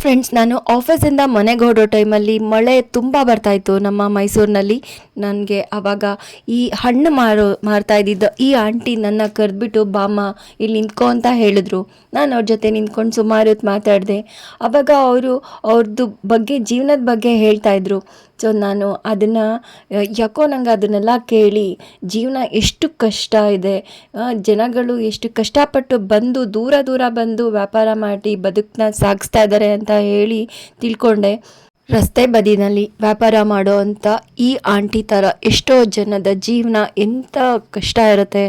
Friends ನಾನು ಆಫೀಸಿಂದ ಮನೆಗೆ ಹೊರಡೋ ಟೈಮಲ್ಲಿ ಮಳೆ ತುಂಬ ಬರ್ತಾಯಿತ್ತು ನಮ್ಮ ಮೈಸೂರಿನಲ್ಲಿ. ನನಗೆ ಆವಾಗ ಈ ಹಣ್ಣು ಮಾರೋ, ಮಾರ್ತಾ ಇದ್ದಿದ್ದ ಈ ಆಂಟಿ ನನ್ನ ಕರೆದ್ಬಿಟ್ಟು, ಬಾಮ್ಮ, ಇಲ್ಲಿ ನಿಂತ್ಕೊ ಅಂತ ಹೇಳಿದ್ರು. ನಾನು ಅವ್ರ ಜೊತೆ ನಿಂತ್ಕೊಂಡು ಸುಮಾರು ಹೊತ್ತು ಮಾತಾಡಿದೆ. ಆವಾಗ ಅವರು ಅವ್ರದ್ದು ಬಗ್ಗೆ, ಜೀವನದ ಬಗ್ಗೆ ಹೇಳ್ತಾ ಇದ್ರು. ಸೊ ನಾನು ಅದನ್ನು ಯಾಕೋ ನಂಗೆ ಅದನ್ನೆಲ್ಲ ಕೇಳಿ, ಜೀವನ ಎಷ್ಟು ಕಷ್ಟ ಇದೆ. ಜನಗಳು ಎಷ್ಟು ಕಷ್ಟಪಟ್ಟು ಬಂದು, ದೂರ ದೂರ ಬಂದು ವ್ಯಾಪಾರ ಮಾಡಿ ಬದುಕನ್ನ ಸಾಗಿಸ್ತಾ ಇದ್ದಾರೆ ಅಂತ ಹೇಳಿ ತಿಳ್ಕೊಂಡೆ. ರಸ್ತೆ ಬದಿನಲ್ಲಿ ವ್ಯಾಪಾರ ಮಾಡೋ ಅಂಥ ಈ ಆಂಟಿ ಥರ ಎಷ್ಟೋ ಜನದ ಜೀವನ ಎಂಥ ಕಷ್ಟ ಇರುತ್ತೆ,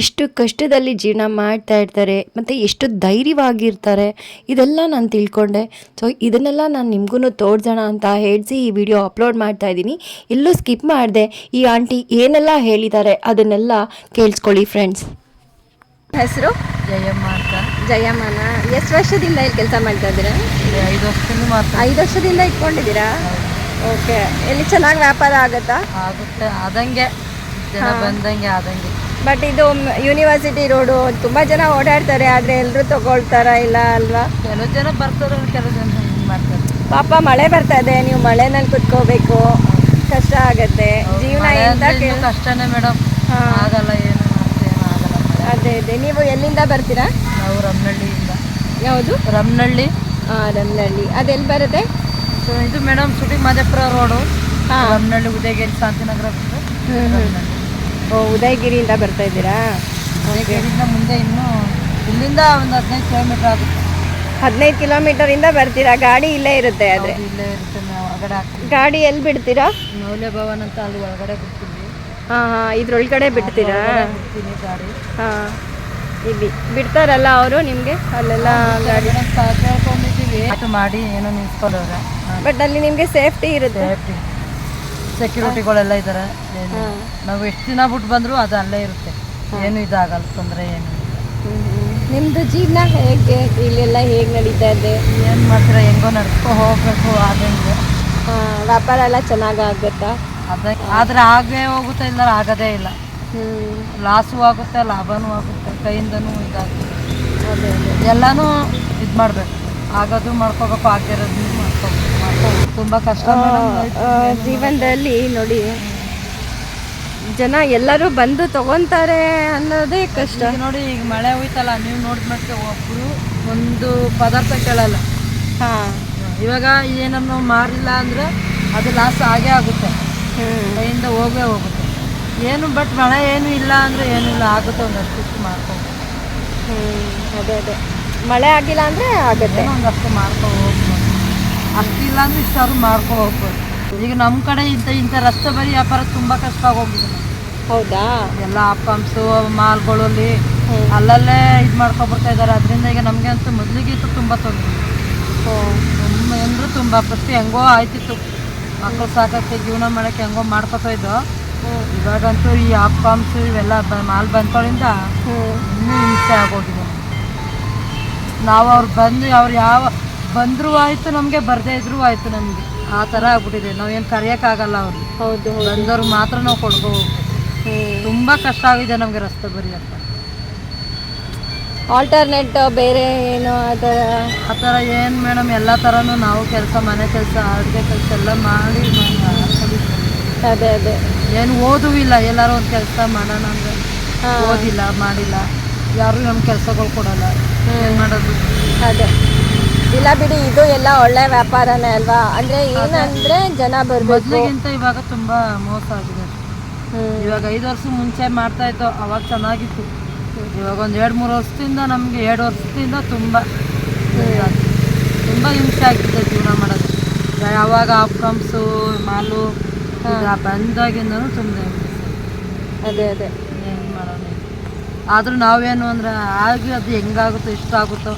ಎಷ್ಟು ಕಷ್ಟದಲ್ಲಿ ಜೀವನ ಮಾಡ್ತಾ ಇರ್ತಾರೆ, ಮತ್ತು ಎಷ್ಟು ಧೈರ್ಯವಾಗಿರ್ತಾರೆ, ಇದೆಲ್ಲ ನಾನು ತಿಳ್ಕೊಂಡೆ. ಸೊ ಇದನ್ನೆಲ್ಲ ನಾನು ನಿಮಗೂ ತೋರ್ಸೋಣ ಅಂತ ಹೇಳಿಸಿ ಈ ವಿಡಿಯೋ ಅಪ್ಲೋಡ್ ಮಾಡ್ತಾ ಇದ್ದೀನಿ. ಎಲ್ಲೂ ಸ್ಕಿಪ್ ಮಾಡಿದೆ ಈ ಆಂಟಿ ಏನೆಲ್ಲ ಹೇಳಿದ್ದಾರೆ ಅದನ್ನೆಲ್ಲ ಕೇಳಿಸ್ಕೊಳ್ಳಿ ಫ್ರೆಂಡ್ಸ್ ಹೆಸರು? ಜಯಮ್ಮ ಅಂತ ಜಯಮ್ಮನ ಎಷ್ಟು ವರ್ಷದಿಂದ ಇಲ್ಲಿ ಕೆಲಸ ಮಾಡ್ತಾ ಇದ್ದೀರಾ? ಐದು ವರ್ಷದಿಂದ ಮಾಡ್ತಾ ಐದು ವರ್ಷದಿಂದ ಇಟ್ಕೊಂಡಿದ್ದೀರಾ? ಓಕೆ. ಇಲ್ಲಿ ಚೆನ್ನಾಗಿ ವ್ಯಾಪಾರ ಆಗುತ್ತಾ? ಆಗುತ್ತೆ. ಆದಂಗೆ. ಜನ ಬಂದಂಗೆ ಆದಂಗೆ. ಬಟ್ ಇದು ಯೂನಿವರ್ಸಿಟಿ ರೋಡು ತುಂಬ ಜನ ಓಡಾಡ್ತಾರೆ ಆದರೆ ಎಲ್ಲರೂ ತಗೊಳ್ತಾರ ಇಲ್ಲ ಅಲ್ವಾ? ಕೆಲವು ಜನ ಬರ್ತಾರೆ ಕೆಲವು ಜನ ಮಾಡ್ತಾರೆ. ಪಾಪ ಮಳೆ ಬರ್ತಾ ಇದೆ ನೀವು ಮಳೆನಲ್ಲಿ ಕುತ್ಕೋಬೇಕು. ಕಷ್ಟ ಆಗತ್ತೆ. ಜೀವನ ಕಷ್ಟನೇ ಮೇಡಮ್. ಆಗಲ್ಲ ಏನು ಏನು ಆಗಲ್ಲ ಮಳೆ ಅದೇ ನೀವು ಎಲ್ಲಿಂದ ಬರ್ತೀರಾ? ನಾವು ರಮ್ನಳ್ಳಿಯಿಂದ. ಯಾವುದು? ರಮ್ನಳ್ಳಿ. ಹಾಂ ರಮ್ನಳ್ಳಿ. ಅದೆಲ್ಲಿ ಬರುತ್ತೆ? ಸೊ ಇದು ಮೇಡಮ್ ಸುಟಿ ಮಾದೇಪುರ ರೋಡು ಹಾಂ. ರಮ್ನಳ್ಳಿ ಉದಯಗಿರಿ ಶಾಂತಿನಗರ ಓ ಉದಯಗಿರಿಯಿಂದ ಬರ್ತಾ ಇದ್ದೀರಾ? ಉದಯಗಿರಿಯಿಂದ ಮುಂದೆ ಇನ್ನೂ ಇಲ್ಲಿಂದ ಒಂದು ಹದಿನೈದು ಕಿಲೋಮೀಟರ್ ಆಗುತ್ತೆ. ಹದಿನೈದು ಕಿಲೋಮೀಟರಿಂದ ಬರ್ತೀರಾ? ಗಾಡಿ ಇಲ್ಲೇ ಇರುತ್ತೆ ಆದರೆ. ಇಲ್ಲೇ ಇರುತ್ತೆ. ಹೊರಗಡೆ ಗಾಡಿ ಎಲ್ಲಿ ಬಿಡ್ತೀರಾ? ಮೌಲ್ಯ ಭವನ್ ಅಂತ ಅಲ್ಲಿ ಒಳಗಡೆ ಬಿಡ್ತೀವಿ. ಹಾಂ ಹಾಂ ಇದ್ರೊಳಗಡೆ ಬಿಡ್ತೀರಾ? ಗಾಡಿ. ಹಾಂ. ಇಲ್ಲಿ ಬಿಡ್ತಾರಲ್ಲ ಅವರು ನಿಮಗೆ? ಅಲ್ಲೆಲ್ಲ ಗಾಡಿ. ಮಾಡಿ ಏನೋ ನಿಲ್ಸ್ಕೊಂಡವ್ರೆ. ಬಟ್ ಅಲ್ಲಿ ನಿಮಗೆ ಸೇಫ್ಟಿ ಇರುತ್ತೆ. ಸೇಫ್ಟಿ ಸೆಕ್ಯೂರಿಟಿಗಳೆಲ್ಲ ಇದ್ದಾರೆ ನಾವು ಎಷ್ಟು ದಿನ ಬಿಟ್ಟು ಬಂದರೂ ಅದು ಅಲ್ಲೇ ಇರುತ್ತೆ. ಏನು ಇದಾಗಲ್ಲ ತೊಂದರೆ ಏನು ನಿಮ್ಮದು ಜೀವನ ಹೇಗೆ? ಇಲ್ಲೆಲ್ಲ ಹೇಗೆ ನಡೀತಾ ಇದೆ? ಏನು ಮಾಡ್ತೀರಾ? ಹೆಂಗೋ ನಡ್ಕೊ ಹೋಗ್ಬೇಕು ಆದಂಗೆ. ವ್ಯಾಪಾರ ಎಲ್ಲ ಚೆನ್ನಾಗಿ ಆಗುತ್ತಾ? ಆದ್ರೆ ಆದರೆ ಆಗೇ ಹೋಗುತ್ತೆ ಇಲ್ಲ ಆಗೋದೇ ಇಲ್ಲ. ಲಾಸು ಆಗುತ್ತೆ ಲಾಭನೂ ಆಗುತ್ತೆ ಕೈಯಿಂದನೂ ಇದಾಗುತ್ತೆ. ಎಲ್ಲನೂ ಇದು ಮಾಡಬೇಕು. ಆಗೋದು ಮಾಡ್ಕೋಬೇಕು ಆಗಿರೋದು ಮಾಡ್ಕೋಬೇಕು. ಮಾಡ್ಕೋಬೇಕು. ತುಂಬ ಕಷ್ಟ ಜೀವನದಲ್ಲಿ ನೋಡಿ ಜನ ಎಲ್ಲರೂ ಬಂದು ತಗೊಂತಾರೆ ಅನ್ನೋದೇ ಕಷ್ಟ. ನೋಡಿ ಈಗ ಮಳೆ ಹೋಯ್ತಲ್ಲ ನೀವು ನೋಡಿದ್ಮೇಲೆ ಒಬ್ಬರು ಒಂದು ಪದಾರ್ಥ ಕೇಳಲ್ಲ. ಹಾಂ. ಇವಾಗ ಏನನ್ನು ಮಾರಿಲ್ಲ ಅಂದರೆ ಅದು ಲಾಸ್ ಆಗೇ ಆಗುತ್ತೆ. ಕೈಯಿಂದ ಹೋಗೇ ಹೋಗುತ್ತೆ. ಏನು ಬಟ್ ಮಳೆ ಏನು ಇಲ್ಲ ಅಂದರೆ ಏನಿಲ್ಲ ಆಗುತ್ತೆ ಒಂದಷ್ಟು ಮಾಡ್ಕೊಂಡು. ಅದೇ ಅದೇ. ಮಳೆ ಆಗಿಲ್ಲ ಅಂದ್ರೆ ಆಗುತ್ತೆ. ಒಂದಷ್ಟು ಮಾಡ್ಕೊ ಹೋಗ್ಬೋದು. ಅಷ್ಟು ಇಲ್ಲ ಅಂದರೆ ಇಷ್ಟಾದ್ರು ಮಾಡ್ಕೊ ಹೋಗ್ಬೋದು. ಈಗ ನಮ್ಮ ಕಡೆ ಇಂಥ ಇಂಥ ರಸ್ತೆ ಬರೀ ವ್ಯಾಪಾರ ತುಂಬ ಕಷ್ಟ ಆಗೋಗಿದೆ ಹೌದಾ? ಎಲ್ಲ ಅಪ್ಪಂಪ್ಸು ಮಾಲ್ಗಳಲ್ಲಿ. ಅಲ್ಲಲ್ಲೇ ಇದು ಮಾಡ್ಕೊಬರ್ತಾ ಇದ್ದಾರೆ ಅದರಿಂದ ಈಗ ನಮಗೆ ಅಂತೂ ಇತ್ತು ತುಂಬ ತೊಂದರೆ. ಓ, ತುಂಬ ಪ್ರತಿ ಫಸ್ಟ್ ಹೆಂಗೋ ಆಯ್ತಿತ್ತು. ಮಕ್ಕಳು ಸಾಕಕ್ಕೆ ಜೀವನ ಮಾಡೋಕ್ಕೆ ಹೆಂಗೋ ಮಾಡ್ಕೊತಾ ಇದ್ದೋ. ಇವಾಗಂತೂ ಈ ಅಪ್ಪಮ್ಸು ಇವೆಲ್ಲ ಬ ಮಾಲ್ ಬಂದ್ಗಳಿಂದ ಇನ್ನೂ ಹಿಂಸೆ ಆಗೋಗಿದೆ. ನಾವು ಅವ್ರು ಬಂದು ಅವ್ರು ಯಾವ ಬಂದರೂ ಆಯಿತು ನಮಗೆ ಬರದೇ ಇದ್ರೂ ಆಯಿತು ನಮಗೆ. ಆ ಥರ ಆಗ್ಬಿಟ್ಟಿದೆ. ನಾವೇನು ಕರೆಯೋಕ್ಕಾಗಲ್ಲ ಅವ್ರು. ಹೌದು ಹೌದು. ಬಂದವ್ರು ಮಾತ್ರ ನಾವು ಕೊಡ್ಬೋದು. ತುಂಬ ಕಷ್ಟ ಆಗಿದೆ ನಮಗೆ ರಸ್ತೆ ಬರೀ ಅಂತ. ಆಲ್ಟರ್ನೇಟ್ ಬೇರೆ ಏನು ಆ ಥರ ಆ ಥರ ಏನು ಮೇಡಮ್ ಎಲ್ಲ ಥರನೂ ನಾವು ಕೆಲಸ ಮನೆ ಕೆಲಸ ಅಡುಗೆ ಕೆಲಸ ಎಲ್ಲ ಮಾಡಿ ಮಾಡಿ ಅದೇ ಅದೇ. ಏನು ಓದುವಿಲ್ಲ ಇಲ್ಲ ಎಲ್ಲರೂ ಒಂದು ಕೆಲಸ ಮಾಡೋಣ ಅಂದರೆ. ಓದಿಲ್ಲ ಮಾಡಿಲ್ಲ. ಯಾರು ನಮ್ಮ ಕೆಲಸಗಳು ಕೊಡಲ್ಲ. ಏನು ಮಾಡೋದು? ಅದೇ. ಇಲ್ಲ ಬಿಡಿ ಇದು ಎಲ್ಲ ಒಳ್ಳೆ ವ್ಯಾಪಾರನೇ ಅಲ್ವಾ? ಅಂದ್ರೆ ಏನಂದ್ರೆ ಜನ ಬರ್ಬೇಕು. ಮೊದಲಿಗಿಂತ ಇವಾಗ ತುಂಬ ಮೋಸ ಆಗಿದೆ. ಇವಾಗ ಐದು ವರ್ಷ ಮುಂಚೆ ಮಾಡ್ತಾ ಇತ್ತು ಅವಾಗ ಚೆನ್ನಾಗಿತ್ತು. ಇವಾಗ ಒಂದು ಎರಡು ಮೂರು ವರ್ಷದಿಂದ ನಮಗೆ ಎರಡು ವರ್ಷದಿಂದ ತುಂಬ. ತುಂಬ ಹಿಂಸೆ ಆಗ್ತಿದೆ ಜೀವನ ಮಾಡೋದು. ಯಾವಾಗ ಆಪ್ಕಮ್ಸು ಮಾಲು ಈಗ ಬಂದಾಗಿಂದನೂ ತುಂಬ ಹಿಂಸೆ ಅದೇ ಅದೇ. ಏನು ಮಾಡೋಣ ಆದರೂ ನಾವೇನು ಅಂದ್ರೆ ಆಗಿ ಅದು ಹೆಂಗಾಗುತ್ತೋ ಇಷ್ಟಾಗುತ್ತೋ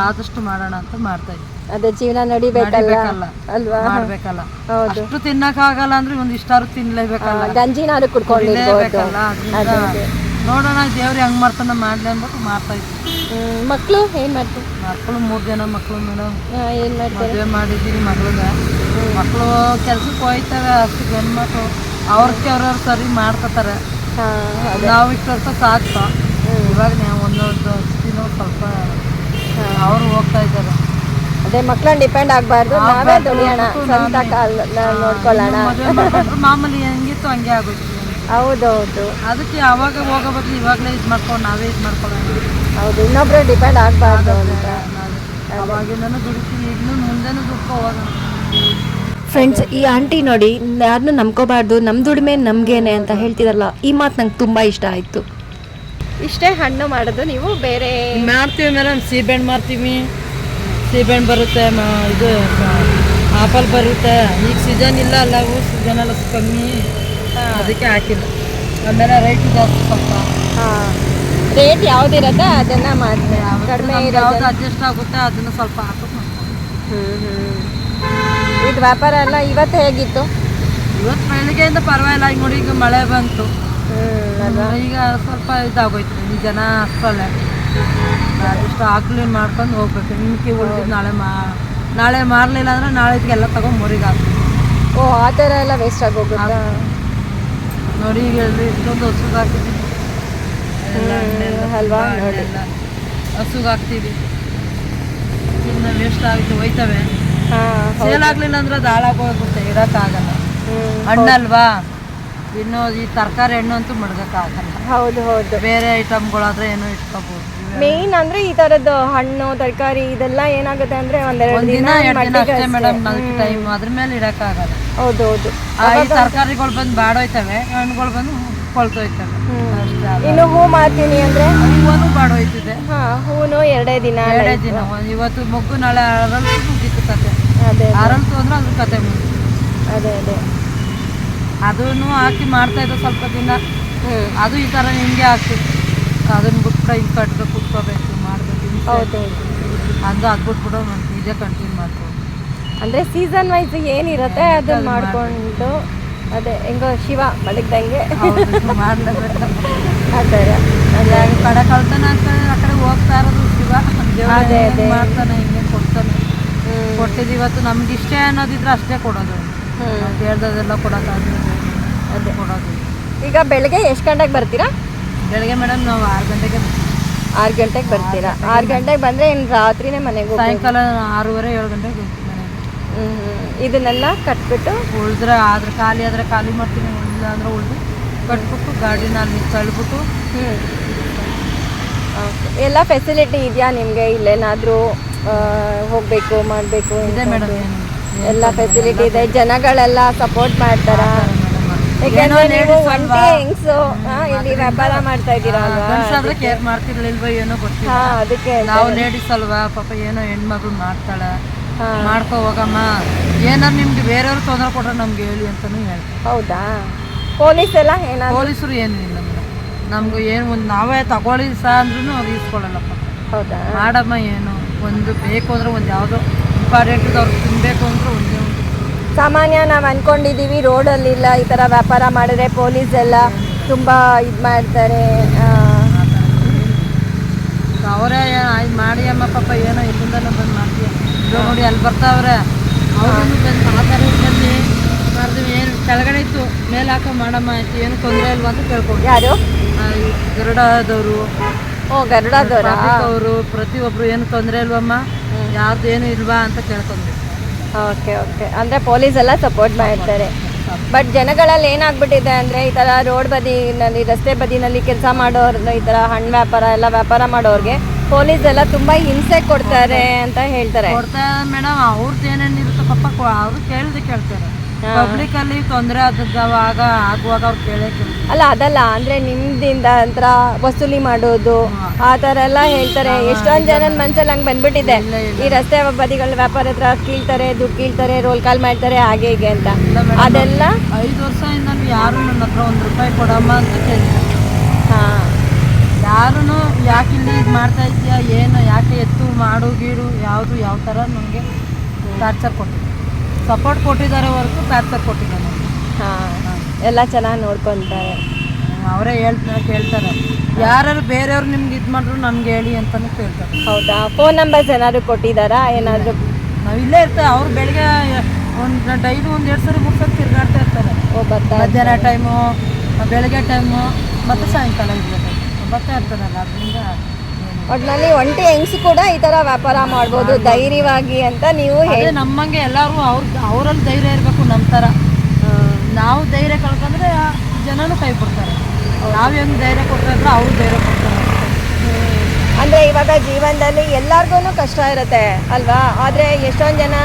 ಆದಷ್ಟು ಮಾಡೋಣ ಅಂತ ಮಾಡ್ತಾ ಇದ್ದೀವಿ ಅದೇ ಜೀವನ ನಡಿಬೇಕಲ್ಲ. ಅಲ್ವಾ? ಮಾಡ್ಬೇಕಲ್ಲ. ಅಷ್ಟು ತಿನ್ನಕ್ಕಾಗಲ್ಲ ಅಂದ್ರೆ ಒಂದ್ ಇಷ್ಟಾರು ತಿನ್ಲೇಬೇಕಲ್ಲ. ಗಂಜಿನಾದ್ರು ಕುಡ್ಕೊಂಡಿರ್ಬೋದು. ತಿನ್ಲೇಬೇಕಲ್ಲ ನೋಡೋಣ ದೇವ್ರು ಹೆಂಗ್ ಮಾಡ್ತಾನ ಮಾಡ್ಲಿ ಅಂದ್ಬಿಟ್ಟು ಮಾಡ್ತಾ ಇದ್ವಿ. ಹ್ಮ್ ಮಕ್ಕಳು ಏನ್ ಮಾಡ್ತಾರೆ ಮಕ್ಕಳು ಮೂರು ಜನ ಮಕ್ಕಳು ಮೇಡಮ್ ಏನ್ ಮಾಡ್ತಾರೆ? ಮದುವೆ ಮಾಡಿದ್ದೀವಿ ಮಗಳಿಗೆ. ಮಕ್ಕಳು ಕೆಲ್ಸಕ್ಕೆ ಹೋಯ್ತವೆ ಅಷ್ಟು ಗಂಡು ಮಕ್ಕಳು ಅವ್ರಿಗೆ ಅವ್ರವ್ರು ಸರಿ ಮಾಡ್ಕೋತಾರೆ. ನಾವು ಇಷ್ಟು ವರ್ಷ ಸಾಕು ಇವಾಗ ನಾವು ಒಂದೊಂದು ದಿನ ಸ್ವಲ್ಪ. ಅವರು ಹೋಗ್ತಾ ಇದ್ದಾರೆ. ಅದೇ ಮಕ್ಕಳನ್ನ ಡಿಪೆಂಡ್ ಆಗಬಾರ್ದು. ನಾವೇ ದುಡಿಯೋಣ. ಸ್ವಂತ ಕಾಲ್ ನೋಡ್ಕೊಳ್ಳೋಣ. ಮಾಮೂಲಿ ಹೆಂಗಿತ್ತು ಹಂಗೆ ಆಗೋಯ್ತು. ಹೌದೌದು. ಅದಕ್ಕೆ ಅವಾಗ ಹೋಗೋ ಬದಲು ಇವಾಗಲೇ ಇದು ಮಾಡ್ಕೊಂಡು ನಾವೇ ಇದು ಮಾಡ್ಕೊಳ್ಳೋಣ. ಹೌದು ಇನ್ನೊಬ್ರು ಡಿಪೆಂಡ್ ಆಗಬಾರ್ದು ಅಂತ. ಅವಾಗಿಂದನೂ ದುಡಿತೀವಿ ಇನ್ನು ಮುಂದೆನೂ ದುಡ್ಕೊ ಹೋಗೋಣ ಫ್ರೆಂಡ್ಸ್ ಈ ಆಂಟಿ ನೋಡಿ ಯಾರನ್ನು ನಂಬ್ಕೋಬಾರ್ದು ನಮ್ಮ ದುಡಿಮೆ ನಮಗೇನೆ ಅಂತ ಹೇಳ್ತಿರಲ್ಲ ಈ ಮಾತು ನಂಗೆ ತುಂಬ ಇಷ್ಟ ಆಯಿತು. ಇಷ್ಟೇ ಹಣ್ಣು ಮಾಡೋದು ನೀವು ಬೇರೆ ಮಾಡ್ತೀವಿ ಮೇಡಮ್ ಸೀಬೆಹಣ್ಣು ಮಾಡ್ತೀವಿ. ಸೀಬೆಹಣ್ಣು ಬರುತ್ತೆ ಮ- ಇದು ಆಪಲ್ ಬರುತ್ತೆ. ಈಗ ಸೀಸನ್ ಇಲ್ಲ ಅಲ್ಲ ಸೀಸನ್ ಎಲ್ಲ ಕಮ್ಮಿ. ಅದಕ್ಕೆ ಹಾಕಿಲ್ಲ ಆಮೇಲೆ ರೇಟ್ ಜಾಸ್ತಿ ಸ್ವಲ್ಪ. ರೇಟ್ ಯಾವ್ದಿರತ್ತೆ ಅದನ್ನ ಮಾಡ್ತಾರೆ ಕಡಿಮೆ ಯಾವ್ದು ಅಡ್ಜಸ್ಟ್ ಆಗುತ್ತೆ ಅದನ್ನ ಸ್ವಲ್ಪ ಹಾಕಿ ಹ್ಮ್ ಹ್ಮ್. ಇದು ವ್ಯಾಪಾರ ಎಲ್ಲ ಇವತ್ತು ಹೇಗಿತ್ತು? ಇವತ್ತು ಬೆಳಿಗ್ಗೆಯಿಂದ ಪರವಾಗಿಲ್ಲ. ಈಗ ನೋಡಿ ಈಗ ಮಳೆ ಬಂತು. ಈಗ ಸ್ವಲ್ಪ ಇದಾಗೋಯ್ತು. ಈ ಜನ ಅಷ್ಟರಲ್ಲೇ ಅದಷ್ಟು ಹಾಕ್ಲಿ ಮಾಡ್ಕೊಂಡು ಹೋಗ್ಬೇಕು. ನಿಮ್ಗೆ ಉಳಿದಿದ್ದು ನಾಳೆ ಮಾ ನಾಳೆ ಮಾರಲಿಲ್ಲ ಅಂದ್ರೆ ನಾಳೆಗೆಲ್ಲ ತಗೊಂಡು ಮುರಿಗಾಗ್ತದೆ ಓ ಆ ಥರ ಎಲ್ಲ ವೇಸ್ಟ್ ಆಗೋಗುತ್ತಾ ನೋಡಿ ಈಗ ಹೇಳ್ರಿ ಇಷ್ಟೊಂದು ಹಸುಗೆ ಹಾಕಿದ್ದೀವಿ ಅಲ್ವಾ? ಹಸುಗೆ ಹಾಕ್ತೀವಿ. ಇನ್ನು ವೇಸ್ಟ್ ಆಗುತ್ತೆ ಹೋಯ್ತವೆ. ಸೇಲ್ ಆಗ್ಲಿಲ್ಲ ಅಂದ್ರೆ ಅದು ಹಾಳಾಗೋಗುತ್ತೆ ಇರೋಕ್ಕಾಗಲ್ಲ. ಹ್ಮ್ ಹಣ್ಣಲ್ವಾ ಇನ್ನು ಈ ತರಕಾರಿ ಹಣ್ಣು ಅಂತೂ ಮಡ್ಗಕ್ಕಾಗಲ್ಲ. ಹೌದು ಹೌದು. ಬೇರೆ ಐಟಮ್ಗಳಾದ್ರೆ ಏನೋ ಇಟ್ಕೋಬೋದು. ಮೇನ್ ಅಂದ್ರೆ ಈ ತರದ್ದು ಹಣ್ಣು ತರಕಾರಿ ಇದೆಲ್ಲ ಏನಾಗುತ್ತೆ ಅಂದ್ರೆ ಒಂದೆರಡು ದಿನ ಎರಡು ದಿನ ಮಟ್ಟಿಗೆ ಅಷ್ಟೇ ಅಷ್ಟೇ. ಮೇಡಮ್ ನಮ್ಗೆ ಟೈಮ್ ಅದ್ರ ಮೇಲೆ ಇಡಕ್ಕಾಗಲ್ಲ ಹೌದು ಹೌದು ಆ ಈ ತರಕಾರಿಗಳು ಬಂದು ಬಾಡೋಯ್ತವೆ ಹಣ್ಣುಗಳು ಬಂದು ಕೊಳ್ತೋಯ್ತವೆ. ಅಷ್ಟೇ. ಇನ್ನು ಹೂ ಮಾಡ್ತೀನಿ ಅಂದ್ರೆ? ಹೂವನು ಬಾಡೋಯ್ತಿದೆ. ಹಾ ಹೂನು ಎರಡೇ ದಿನ ಎರಡೇ ದಿನ ಒಂದ್ ಇವತ್ತು ಮೊಗ್ಗು ನಾಳೆ ಅರಳ್ತು ಮುಗೀತು ಕತೆ. ಅದೇ ಅರಲ್ತು ಅಂದ್ರೆ ಅದ್ರ ಕತೆ ಮುಗೀತು. ಅದೇ ಅದೇ. ಅದನ್ನು ಹಾಕಿ ಮಾಡ್ತಾ ಇದ್ದ ಸ್ವಲ್ಪ ದಿನ. ಹ್ಮ್. ಅದು ಈ ಥರ ನಿಮಗೆ ಆಗ್ತಿತ್ತು. ಅದನ್ನ ಬಿಟ್ಬಿಟ್ಟು ಹಿಂಗೆ ಕಟ್ಬೇಕು ಕುತ್ಕೋಬೇಕು ಮಾಡಬೇಕು ಹೌದು ಅದು ಅದು ಕೂಡ ನಾನು ಇದೇ ಕಂಟಿನ್ಯೂ ಮಾಡ್ಕೊಂಡು ಅಂದ್ರೆ ಸೀಸನ್ ವೈಸ್ ಏನಿರುತ್ತೆ ಅದು ಮಾಡ್ಕೊಂಡು ಅದೇ ಹೆಂಗೋ ಶಿವ ಮಲಗ್ದಂಗೆ. ಆ ಥರ. ಅಲ್ಲ ಕಡೆ ಕಳ್ತಾನ ಅಂತ ಆ ಕಡೆ ಹೋಗ್ತಾ ಇರೋದು ಶಿವ. ಅದೇ, ಹೆಂಗ್ ಅದೇ. ಮಾಡ್ತಾನೆ ಹಿಂಗೆ ಕೊಡ್ತಾನೆ. ಕೊಟ್ಟಿದ್ದು ಇವತ್ತು ನಮ್ಗೆ ಇಷ್ಟೇ ಅನ್ನೋದಿದ್ರೆ ಅಷ್ಟೇ ಕೊಡೋದು. ಕೇಳ್ದದೆಲ್ಲ ಕೊಡೋಕ್ಕಾಗಲ್ಲ ಅದೇ. ಕೊಡೋದು. ಈಗ ಬೆಳಗ್ಗೆ ಎಷ್ಟು ಗಂಟೆಗೆ ಬರ್ತೀರಾ? ಬೆಳಗ್ಗೆ ಮೇಡಮ್ ನಾವು ಆರು ಗಂಟೆಗೆ ಆರು ಗಂಟೆಗೆ ಬರ್ತೀರಾ? ಆರು ಗಂಟೆಗೆ ಬಂದರೆ ಇನ್ನು ರಾತ್ರಿನೇ ಮನೆಗೆ ಸಾಯಂಕಾಲ ಆರೂವರೆ ಏಳು ಗಂಟೆಗೆ ಹೋಗ್ತೀವಿ ಮನೆಗೆ. ಇದನ್ನೆಲ್ಲ ಕಟ್ಬಿಟ್ಟು? ಉಳಿದ್ರೆ ಆದ್ರೆ ಖಾಲಿ ಆದರೆ ಖಾಲಿ ಮಾಡ್ತೀನಿ ಉಳಿದ ಅಂದ್ರೆ ಉಳಿದು ಕಟ್ಬಿಟ್ಟು ಗಾಡಿನ ಅಲ್ಲಿ ತಳ್ಬಿಟ್ಟು ಹ್ಞೂ ಓಕೆ ಎಲ್ಲ ಫೆಸಿಲಿಟಿ ಇದೆಯಾ ನಿಮಗೆ? ಇಲ್ಲೇನಾದರೂ ಹೋಗಬೇಕು ಮಾಡಬೇಕು ಇದೆ ಮೇಡಮ್ ಎಲ್ಲ ಫೆಸಿಲಿಟಿ ಇದೆ. ಜನಗಳೆಲ್ಲ ಸಪೋರ್ಟ್ ಮಾಡ್ತಾರಾ. ಯಾಕಂದ್ರೆ ನೀವು ಒಂಟಿ ಹೆಂಗ್ಸು ಇಲ್ಲಿ ವ್ಯಾಪಾರ ಮಾಡ್ತಾ ಇದ್ದೀರಾ ಅಲ್ವಾ? ಕೇರ್ ಮಾಡ್ತಿರ್ಲಿಲ್ವ ಏನೋ ಗೊತ್ತಿಲ್ಲ. ಹಾ ಅದಕ್ಕೆ ನಾವು ಲೇಡೀಸ್ ಅಲ್ವಾ ಪಾಪ ಏನೋ ಹೆಣ್ಮಗಳು ಮಾಡ್ತಾಳೆ. ಮಾಡ್ಕೋ ಹೋಗಮ್ಮ. ಏನಾರು ನಿಮ್ಗೆ ಬೇರೆಯವ್ರು ತೊಂದರೆ ಕೊಟ್ರೆ ನಮ್ಗೆ ಹೇಳಿ ಅಂತಾನು ಹೇಳ್ತಾರೆ ಹೌದಾ? ಪೊಲೀಸ್ ಎಲ್ಲ ಏನಾದ್ರು? ಪೊಲೀಸರು ಏನೂ ಇಲ್ಲ ಮೇಡಮ್. ನಮ್ಗೆ ಏನು ಒಂದು ನಾವೇ ತಗೊಳ್ಳಿ ಸಹ ಅಂದ್ರೂ ಅವ್ರು ಇಸ್ಕೊಳ್ಳಲ್ಲಪ್ಪ ಹೌದಾ? ಮಾಡಮ್ಮ ಏನು ಒಂದು ಬೇಕು ಅಂದ್ರೆ ಒಂದು ಯಾವುದೋ ಇಂಪಾರ್ಟೆಂಟ್ ಅವ್ರು ತಿನ್ಬೇಕು ಅಂದ್ರೆ ಒಂದೇ ಒಂದು ಸಾಮಾನ್ಯ ನಾವು ಅಂದ್ಕೊಂಡಿದ್ದೀವಿ ರೋಡಲ್ಲಿಲ್ಲ ಈ ಥರ ವ್ಯಾಪಾರ ಮಾಡಿದ್ರೆ ಪೊಲೀಸ್ ಎಲ್ಲ ತುಂಬ ಇದು ಮಾಡ್ತಾರೆ. ಅವರೇ ಆಯ್ತು ಮಾಡಿ ಅಮ್ಮ ಪಾಪ ಏನೋ ಇಲ್ಲಿಂದನೂ ಬಂದು ಮಾಡ್ತೀಯ. ನೋಡಿ ಅಲ್ಲಿ ಬರ್ತಾವ್ರೆ. ಅವ್ರನ್ನು ಬಂದು ಮಾತಾಡಿ ಬಂದು ಮಾಡ್ತೀವಿ ಏನು ಕೆಳಗಡೆ ಇತ್ತು ಮೇಲೆ ಹಾಕೋ ಮಾಡಮ್ಮ ಆಯ್ತು ಏನು ತೊಂದರೆ ಇಲ್ವಾ ಅಂತ ಕೇಳ್ಕೊಂಡು. ಯಾರು? ಗರುಡದವರು. ಓ ಗರುಡದವರು? ಅವರು ಪ್ರತಿಯೊಬ್ಬರು ಏನು ತೊಂದರೆ ಇಲ್ವಮ್ಮ? ಯಾರ್ದು ಏನು ಇಲ್ವಾ ಅಂತ ಕೇಳ್ಕೊಂಡ್ವಿ. ಓಕೆ ಓಕೆ ಅಂದರೆ ಪೊಲೀಸ್ ಎಲ್ಲ ಸಪೋರ್ಟ್ ಮಾಡ್ತಾರೆ. ಬಟ್ ಜನಗಳಲ್ಲಿ ಏನಾಗ್ಬಿಟ್ಟಿದೆ ಅಂದರೆ ಈ ಥರ ರೋಡ್ ಬದಿನಲ್ಲಿ, ರಸ್ತೆ ಬದಿನಲ್ಲಿ ಕೆಲಸ ಮಾಡೋರು ಈ ಥರ ಹಣ್ಣು ವ್ಯಾಪಾರ, ಎಲ್ಲ ವ್ಯಾಪಾರ ಮಾಡೋರಿಗೆ ಪೊಲೀಸ್ ಎಲ್ಲ ತುಂಬ ಹಿಂಸೆ ಕೊಡ್ತಾರೆ ಅಂತ ಹೇಳ್ತಾರೆ. ಕೊಡ್ತಾರೆ ಮೇಡಮ್ ಅವ್ರದ್ದು ಏನೇನು ಇರುತ್ತೆ ಪಾಪ, ಅವರು ಕೇಳಿದ್ರೆ ಕೇಳ್ತಾರೆ. ಪಬ್ಲಿಕ್ ಅಲ್ಲಿ ತೊಂದರೆ ಆದವಾಗ ಆಗುವಾಗ ಅವ್ರು ಕೇಳಕ್ಕೆ ಅಲ್ಲ ಅದಲ್ಲ ಅಂದ್ರೆ ನಿಮ್ದಿಂದ ಅಂತರ ವಸೂಲಿ ಮಾಡೋದು ಆ ತರ ಎಲ್ಲ ಹೇಳ್ತಾರೆ. ಎಷ್ಟೊಂದ್ ಜನದ ಮನ್ಸಲ್ಲಿ ಹಂಗೆ ಬಂದ್ಬಿಟ್ಟಿದೆ. ಈ ರಸ್ತೆ ಬದಿಗಳ ವ್ಯಾಪಾರ ಹತ್ರ ಕೀಳ್ತಾರೆ ದುಡ್ಡು ಕೀಳ್ತಾರೆ ರೋಲ್ ಕಾಲ್ ಮಾಡ್ತಾರೆ ಹಾಗೆ ಹೀಗೆ ಅಂತ. ಅದೆಲ್ಲ? ಐದು ವರ್ಷದಿಂದ ಯಾರು ನನ್ನ ಹತ್ರ ಒಂದ್ ರೂಪಾಯಿ ಕೊಡಮ್ಮ ಅಂತ ಕೇಳ್ತಾರೆ. ಯಾರು ಯಾರೂ ಯಾಕೆ ಇಲ್ಲಿ ಇದು ಮಾಡ್ತಾ ಇದೆಯಾ ಏನು ಯಾಕೆ ಎತ್ತು ಮಾಡು ಗೀಡು ಯಾವುದು ಯಾವ ಥರ ನನಗೆ ಟಾರ್ಚರ್ ಕೊಟ್ಟಿದ್ದಾರೆ. ಸಪೋರ್ಟ್ ಕೊಟ್ಟಿದ್ದಾರೆ ಹೊರತು ಟಾರ್ಚರ್ ಕೊಟ್ಟಿದ್ದಾರೆ. ಹಾಂ ಎಲ್ಲ ಚೆನ್ನಾಗಿ ನೋಡ್ಕೊತಾರೆ. ಅವರೇ ಹೇಳ್ತಾರೆ ಕೇಳ್ತಾರೆ. ಯಾರು ಬೇರೆಯವ್ರು ನಿಮ್ಗೆ ಇದು ಮಾಡಿದ್ರು ನಮ್ಗೆ ಹೇಳಿ ಅಂತಲೂ ಕೇಳ್ತಾರೆ. ಹೌದಾ? ಫೋನ್ ನಂಬರ್ಸ್ ಏನಾದ್ರು ಕೊಟ್ಟಿದ್ದಾರಾ ಏನಾದರೂ? ನಾವು ಇಲ್ಲೇ ಇರ್ತೇವೆ. ಅವ್ರು ಬೆಳಿಗ್ಗೆ ಒಂದು ಡೈಲಿ ಒಂದು ಎರಡು ಸರಿ ಮೂರು ಸರಿ ತಿರ್ಗಾಡ್ತಾ ಇರ್ತಾರೆ. ಓ ಬರ್ತಾ ಮಧ್ಯಾಹ್ನ ಟೈಮು ಬೆಳಗ್ಗೆ ಟೈಮು ಮತ್ತು ಸಾಯಂಕಾಲ ಇರ್ತಾರೆ. ಬರ್ತಾ ಇರ್ತಾರಲ್ಲ ಅದರಿಂದ ಒಟ್ನಲ್ಲಿ ಒಂಟಿ ಹೆಂಗ್ಸು ಕೂಡ ಈ ತರ ವ್ಯಾಪಾರ ಮಾಡ್ಬೋದು ಧೈರ್ಯವಾಗಿ ಅಂತ ನೀವು ಹೇಳಿ ನಮ್ಮಂಗೆ ಎಲ್ಲರೂ ಅವ್ರ ಅವರಲ್ಲಿ ಧೈರ್ಯ ಇರಬೇಕು ನಮ್ಮ ಥರ ನಾವು ಧೈರ್ಯ ಕಳ್ಕೊಂಡ್ರೆ ಜನನೂ ಕೈ ಕೊಡ್ತಾರೆ ನಾವು ಹೆಂಗ್ ಧೈರ್ಯ ಕೊಡ್ತಾ ಇದ್ರೆ ಅವ್ರು ಧೈರ್ಯ ಕೊಡ್ತಾರೆ. ಅಂದ್ರೆ ಇವಾಗ ಜೀವನದಲ್ಲಿ ಎಲ್ಲಾರ್ಗು ಕಷ್ಟ ಇರುತ್ತೆ ಅಲ್ವಾ? ಆದ್ರೆ ಎಷ್ಟೊಂದು ಜನ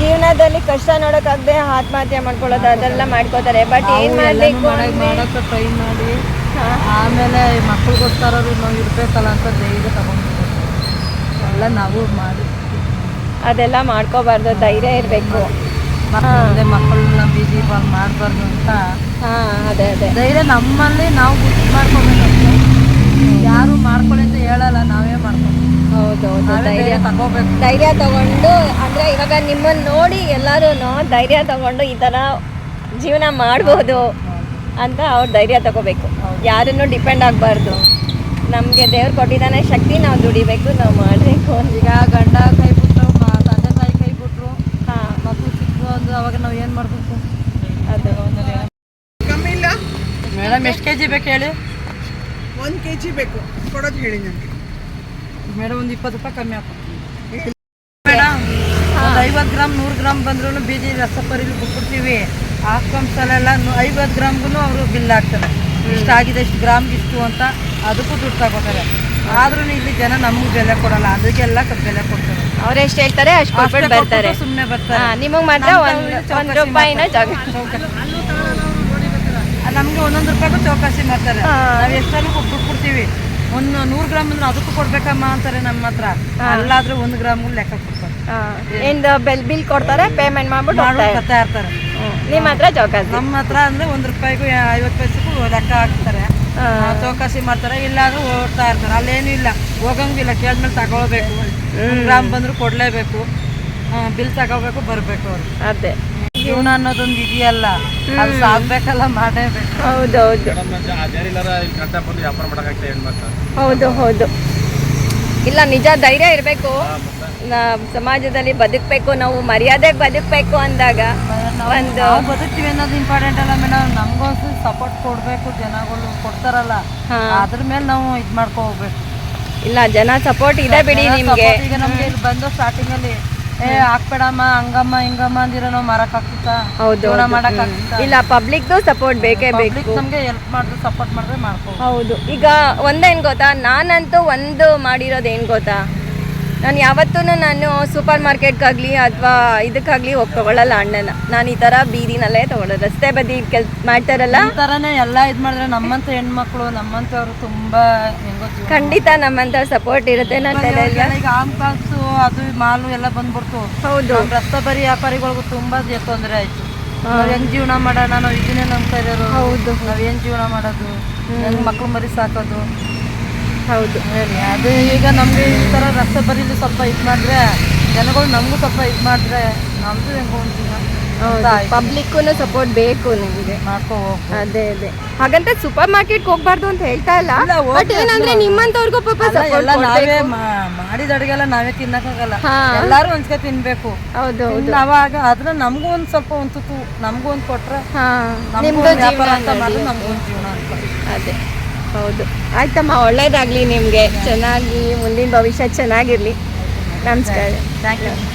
ಜೀವನದಲ್ಲಿ ಕಷ್ಟ ನೋಡೋಕ್ಕಾಗದೆ ಆತ್ಮಹತ್ಯೆ ಮಾಡ್ಕೊಳ್ಳೋದು ಅದೆಲ್ಲ ಮಾಡ್ಕೋತಾರೆ. ಬಟ್ ಏನ್ ಮಾಡ್ಬೇಕು ಟ್ರೈ ಮಾಡಿ. ಆಮೇಲೆ ಮಕ್ಳಿಗೋಸ್ಕರ ನಾವು ಇರಬೇಕಲ್ಲ ಅಂತ ಧೈರ್ಯ ತಗೊಂಡ್ಬಿಟ್ಟು. ಎಲ್ಲ ನಾವು ಮಾಡಿ. ಅದೆಲ್ಲ ಮಾಡ್ಕೋಬಾರ್ದು ಧೈರ್ಯ ಇರಬೇಕು. ಮುಂದೆ ಮಕ್ಕಳನ್ನ ಬೀದಿ ಬಾಲ್ ಮಾಡಬಾರ್ದು ಅಂತ. ಹಾ ಅದೇ ಅದೇ. ಧೈರ್ಯ ನಮ್ಮಲ್ಲಿ ನಾವು ಗುರ್ತು ಮಾಡ್ಕೋಬೇಕು ಯಾರು ಮಾಡ್ಕೊಳ್ಳಿ ಅಂತ ಹೇಳಲ್ಲ ನಾವೇ ಮಾಡ್ಕೊಂಡು ಹೌದೌದು ಧೈರ್ಯ. ತಗೋಬೇಕು. ಧೈರ್ಯ ತಗೊಂಡು ಅಂದ್ರೆ ಇವಾಗ ನಿಮ್ಮನ್ನ ನೋಡಿ ಎಲ್ಲರೂ ಧೈರ್ಯ ತಗೊಂಡು ಈ ತರ ಜೀವನ ಮಾಡ್ಬೋದು. ಅಂತ ಅವ್ರು ಧೈರ್ಯ ತಗೋಬೇಕು. ಯಾರನ್ನು ಡಿಪೆಂಡ್ ಆಗಬಾರ್ದು. ನಮಗೆ ದೇವ್ರು ಕೊಟ್ಟಿದ್ದಾನೆ ಶಕ್ತಿ ನಾವು ದುಡಿಬೇಕು ನಾವು ಮಾಡಬೇಕು. ಈಗ ಗಂಡ ಕೈ ಬಿಟ್ರು ಮ- ತಂದೆ ತಾಯಿ ಕೈ ಬಿಟ್ರು ಹಾಂ. ಮಕ್ಕಳು ಸಿಕ್ಕರು ಅಂದ್ರೆ ಅವಾಗ ನಾವು ಏನು ಮಾಡಬೇಕು? ಅದು. ಕಮ್ಮಿ ಇಲ್ಲ? ಮೇಡಮ್ ಎಷ್ಟು ಕೆ ಜಿ ಬೇಕು ಹೇಳಿ? ಒಂದು ಕೆ ಜಿ ಬೇಕು. ಕೊಡೋದು ಹೇಳಿ ನನಗೆ. ಮೇಡಮ್ ಒಂದು ಇಪ್ಪತ್ತು ರೂಪಾಯಿ ಕಮ್ಮಿ ಹಾಕಿ. ಮೇಡಮ್ ಐವತ್ತು ಗ್ರಾಮ್ ನೂರು ಗ್ರಾಮ್ ಬಂದ್ರೂ ಬೀದಿ ರಸಪರಿಲಿ ಬಿಟ್ಬಿಡ್ತೀವಿ. ಹಾಕೊಂಡ್ಸಲೆಲ್ಲ ಐವತ್ತು ಗ್ರಾಮ್ಗೂ ಅವರು ಬಿಲ್ ಹಾಕ್ತಾರೆ. ಇಷ್ಟು ಆಗಿದೆ ಇಷ್ಟು ಗ್ರಾಮ್ಗೆ ಇಷ್ಟು ಅಂತ ಅದಕ್ಕೂ ದುಡ್ಡು ತಗೋತಾರೆ. ಆದ್ರೂ ಇಲ್ಲಿ ಜನ ನಮ್ಗೆ ಬೆಲೆ ಕೊಡಲ್ಲ ಅದಕ್ಕೆಲ್ಲ ಬೆಲೆ ಕೊಡ್ತಾರೆ. ಅವ್ರು ಎಷ್ಟು ಹೇಳ್ತಾರೆ ಅಷ್ಟು ಕೊಟ್ಬಿಟ್ಟು ಬರ್ತಾರೆ. ಸುಮ್ಮನೆ ಬರ್ತಾರೆ. ನಿಮಗೆ ಮಾತ್ರ ಒಂದು ರೂಪಾಯಿನ ಜಾಗ. ನಮ್ಗೆ ಒಂದೊಂದು ರೂಪಾಯಿಗೂ ಚೌಕಾಸಿ ಮಾಡ್ತಾರೆ. ನಾವು ಎಷ್ಟಾದ್ರೂ ಕೊಟ್ಟು ಕೊಡ್ತೀವಿ ಒಂದು ನೂರು ಗ್ರಾಮ್ ಅಂದ್ರೆ ಅದಕ್ಕೂ ಕೊಡ್ಬೇಕಮ್ಮ ಅಂತಾರೆ ನಮ್ಮ ಹತ್ರ. ಅಲ್ಲಾದ್ರೆ ಒಂದು ಗ್ರಾಮ್ಗೂ ಲೆಕ್ಕ ಕೊಡ್ತಾರೆ. ಏನು ಬೆಲ್ ಬಿಲ್ ಕೊಡ್ತಾರೆ ಪೇಮೆಂಟ್ ಮಾಡ್ಬಿಟ್ಟು ಮಾಡ್ತಾ ಇರ್ತಾರೆ. ನಿಮ್ಮ ಹತ್ರ ಚೌಕಾಸಿ? ನಮ್ಮ ಹತ್ರ ಅಂದ್ರೆ ಒಂದ್ ರೂಪಾಯಿಗೂ ಐವತ್ತು ಪೈಸೆಗೂ ಲೆಕ್ಕ ಹಾಕ್ತಾರೆ. ಚೌಕಾಸಿ ಮಾಡ್ತಾರೆ. ಇಲ್ಲಾಂದ್ರೆ ಓಡ್ತಾ ಇರ್ತಾರೆ. ಅಲ್ಲೇನು ಇಲ್ಲ. ಹೋಗಂಗಿಲ್ಲ. ಕೇಳ್ಮೇಲೆ ತಗೊಳ್ಬೇಕು. ಗ್ರಾಮ್ ಬಂದ್ರು ಕೊಡ್ಲೇಬೇಕು. ಬಿಲ್ ತಗೋಬೇಕು ಬರಬೇಕು ಅವ್ರು. ಅದೇ. ಜೀವನ ಅನ್ನೋದೊಂದು ಇದೆಯಲ್ಲ. ಅದು ಸಾಗ್ಬೇಕಲ್ಲ ಮಾಡೇಬೇಕು. ಹೌದೌದು ಹೌದು. ಹೌದು ಇಲ್ಲ ನಿಜ ಧೈರ್ಯ ಇರಬೇಕು. ಸಮಾಜದಲ್ಲಿ ಬದುಕಬೇಕು ನಾವು ಮರ್ಯಾದೆಗೆ ಬದುಕಬೇಕು ಅಂದಾಗ ಒಂದು ಬದುಕ್ತೀವಿ ಅನ್ನೋದು ಇಂಪಾರ್ಟೆಂಟ್ ಅಲ್ಲ ಮೇಡಮ್. ನಮಗೋಸ್ಕರ ಸಪೋರ್ಟ್ ಕೊಡಬೇಕು ಜನಗಳು ಕೊಡ್ತಾರಲ್ಲ. ಅದ್ರ ಮೇಲೆ ನಾವು ಇದು ಮಾಡ್ಕೊ ಹೋಗ್ಬೇಕು ಇಲ್ಲ ಜನ ಸಪೋರ್ಟ್ ಇದೆ ಬಿಡಿ ನಿಮಗೆ. ಈಗ ನಮಗೆ ಇಲ್ಲಿ ಬಂದು ಸ್ಟಾರ್ಟಿಂಗ್ ಅಲ್ಲಿ ಏ ಹಾಕ್ಬೇಡಮ್ಮ ಹಂಗಮ್ಮ ಹಿಂಗಮ್ಮ ಅಂದಿರೋ ನಾವು ಮರಕ್ ಆಗ್ತಿತ್ತ ಹೌದು. ಮಾಡಕ್ ಇಲ್ಲ ಪಬ್ಲಿಕ್ದು ಸಪೋರ್ಟ್ ಬೇಕೇ ಬೇಕು. ಪಬ್ಲಿಕ್ ನಮ್ಗೆ ಹೆಲ್ಪ್ ಮಾಡಿದ್ರು ಸಪೋರ್ಟ್ ಮಾಡಿದ್ರೆ ಮಾಡ್ಕೋ ಹೌದು. ಈಗ ಒಂದೇನ್ ಗೊತ್ತಾ? ನಾನಂತೂ ಒಂದು ಮಾಡಿರೋದು ಏನು ಗೊತ್ತಾ? ನಾನು ಯಾವತ್ತೂ ನಾನು ಸೂಪರ್ ಮಾರ್ಕೆಟ್ಗಾಗಲಿ ಅಥವಾ ಇದಕ್ಕಾಗಲಿ ಹೋಗಿ ತೊಗೊಳ್ಳಲ್ಲ ಹಣ್ಣನ್ನ ನಾನು ಈ ಥರ ಬೀದಿನಲ್ಲೇ ತೊಗೊಳ್ಳೋದು ರಸ್ತೆ ಬದಿ ಕೆಲ್ ಮಾಡ್ತಾರಲ್ಲ? ಈ ತರನೇ ಎಲ್ಲ ಇದು ಮಾಡಿದ್ರೆ ನಮ್ಮಂಥ ಹೆಣ್ಮಕ್ಳು ನಮ್ಮಂಥವ್ರು ತುಂಬ ಹೆಂಗೋ ಜೀವನ ಖಂಡಿತ ನಮ್ಮಂತ ಸಪೋರ್ಟ್ ಇರುತ್ತೆ ನನ್ನ ತಲೆಯಲ್ಲಿ. ಈಗ ಅದು ಮಾಲು ಎಲ್ಲ ಬಂದ್ಬಿಡ್ತು. ಹೌದು. ನಮ್ ರಸ್ತೆ ಬರಿ ವ್ಯಾಪಾರಿಗಳಿಗೂ ತುಂಬಾ ತೊಂದರೆ ತೊಂದ್ರೆ ಆಯ್ತು. ನಾವ್ ಹೆಂಗ್ ಜೀವನ ಮಾಡೋಣ? ನಾವು ಇದನ್ನೇ ನಂಬ್ತಾ ಇರೋರು ಹೌದು. ನಾವೇನು ಏನ್ ಜೀವನ ಮಾಡೋದು? ಹೆಂಗ್ ಮಕ್ಳು ಮರಿ ಸಾಕೋದು? ಹೌದು ಹೇಳಿ. ಅದು ಈಗ ನಮಗೆ ಈ ಥರ ರಸ್ತೆ ಬರೀಲಿ ಸ್ವಲ್ಪ ಇದು ಮಾಡಿದ್ರೆ ಜನಗಳು ನಮಗೂ ಸ್ವಲ್ಪ ಇದು ಮಾಡಿದ್ರೆ ನಮ್ದು ಹೆಂಗೋ ಅಂತ. ಪಬ್ಲಿಕ್ಕೂ ಸಪೋರ್ಟ್ ಬೇಕು ನಿಮಗೆ. ಅದೇ ಅದೇ. ಹಾಗಂತ ಸೂಪರ್ ಮಾರ್ಕೆಟ್ ಹೋಗ್ಬಾರ್ದು ಅಂತ ಹೇಳ್ತಾ ಇಲ್ಲ ಬಟ್ ಏನಂದ್ರೆ. ನಿಮ್ಮಂತವ್ರಿಗೂ ಪಾಪ ಸಪೋರ್ಟ್ ನಾವೇ ಮಾಡಿದ ಅಡುಗೆಲ್ಲ ನಾವೇ ತಿನ್ನಕ್ಕಾಗಲ್ಲ. ಎಲ್ಲಾರು ಒಂದ್ಸಲ ತಿನ್ಬೇಕು. ಹೌದು ಅವಾಗ ಆದ್ರೆ ನಮಗೂ ಒಂದ್ ಸ್ವಲ್ಪ ಒಂದ್ ತುತ್ತು ನಮಗೂ ಒಂದ್ ಕೊಟ್ರೆ ನಮ್ಗೂ ಅಂತ ಜೀವನ ಮಾಡಿದ್ರೆ ನಡೆಯುತ್ತೆ. ನಮ್ಗೂ ಜೀವನ ಅಂತ. ಅದೇ. ಹೌದು. ಆಯ್ತಮ್ಮ ಒಳ್ಳೇದಾಗ್ಲಿ ನಿಮಗೆ. ಚೆನ್ನಾಗಿ ಮುಂದಿನ ಭವಿಷ್ಯ ಚೆನ್ನಾಗಿರ್ಲಿ. ನಮಸ್ಕಾರ. ಥ್ಯಾಂಕ್ ಯು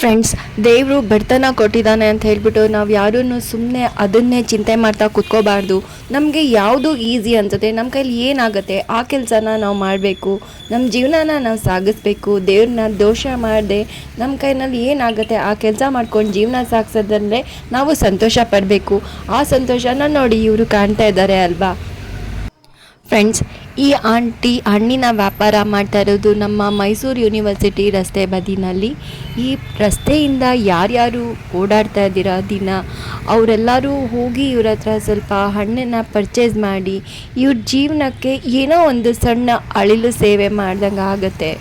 ಫ್ರೆಂಡ್ಸ್ ದೇವರು ಬಡತನ ಕೊಟ್ಟಿದ್ದಾನೆ ಅಂತ ಹೇಳ್ಬಿಟ್ಟು ನಾವು ಯಾರೂ ಸುಮ್ಮನೆ ಅದನ್ನೇ ಚಿಂತೆ ಮಾಡ್ತಾ ಕೂತ್ಕೋಬಾರ್ದು. ನಮಗೆ ಯಾವುದು ಈಸಿ ಅನ್ಸುತ್ತೆ. ನಮ್ಮ ಕೈಲಿ ಏನಾಗುತ್ತೆ? ಆ ಕೆಲಸನ ನಾವು ಮಾಡಬೇಕು. ನಮ್ಮ ಜೀವನನ ನಾವು ಸಾಗಿಸ್ಬೇಕು. ದೇವ್ರನ್ನ ದೋಷ ಮಾಡದೆ ನಮ್ಮ ಕೈನಲ್ಲಿ ಏನಾಗುತ್ತೆ? ಆ ಕೆಲಸ ಮಾಡ್ಕೊಂಡು ಜೀವನ ಸಾಗಿಸೋದಂದರೆ ನಾವು ಸಂತೋಷ ಪಡಬೇಕು. ಆ ಸಂತೋಷನ ನೋಡಿ ಇವರು ಕಾಣ್ತಾ ಇದ್ದಾರೆ ಅಲ್ವಾ? ಫ್ರೆಂಡ್ಸ್ ಈ ಆಂಟಿ ಹಣ್ಣಿನ ವ್ಯಾಪಾರ ಮಾಡ್ತಾ ಇರೋದು ನಮ್ಮ ಮೈಸೂರು ಯೂನಿವರ್ಸಿಟಿ ರಸ್ತೆ ಬದಿನಲ್ಲಿ. ಈ ರಸ್ತೆಯಿಂದ ಯಾರ್ಯಾರು ಓಡಾಡ್ತಾ ಇದ್ದೀರಾ ದಿನ? ಅವರೆಲ್ಲರೂ ಹೋಗಿ ಇವ್ರ ಹತ್ರ ಸ್ವಲ್ಪ ಹಣ್ಣನ್ನು ಪರ್ಚೇಸ್ ಮಾಡಿ, ಇವ್ರ ಜೀವನಕ್ಕೆ ಏನೋ ಒಂದು ಸಣ್ಣ ಅಳಿಲು ಸೇವೆ ಮಾಡ್ದಂಗೆ ಆಗುತ್ತೆ.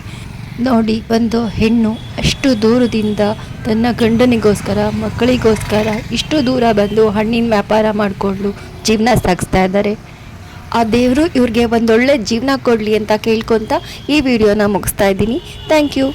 ನೋಡಿ, ಒಂದು ಹೆಣ್ಣು ಅಷ್ಟು ದೂರದಿಂದ ತನ್ನ ಗಂಡನಿಗೋಸ್ಕರ, ಮಕ್ಕಳಿಗೋಸ್ಕರ ಇಷ್ಟು ದೂರ ಬಂದು ಹಣ್ಣಿನ ವ್ಯಾಪಾರ ಮಾಡಿಕೊಂಡು ಜೀವನ ಸಾಗಿಸ್ತಾ ಇದ್ದಾರೆ. ಆ ದೇವರು ಇವ್ರಿಗೆ ಒಂದೊಳ್ಳೆ ಜೀವನ ಕೊಡಲಿ ಅಂತ ಕೇಳ್ಕೊತ ಈ ವಿಡಿಯೋನ ಮುಗಿಸ್ತಾ ಇದ್ದೀನಿ. Thank you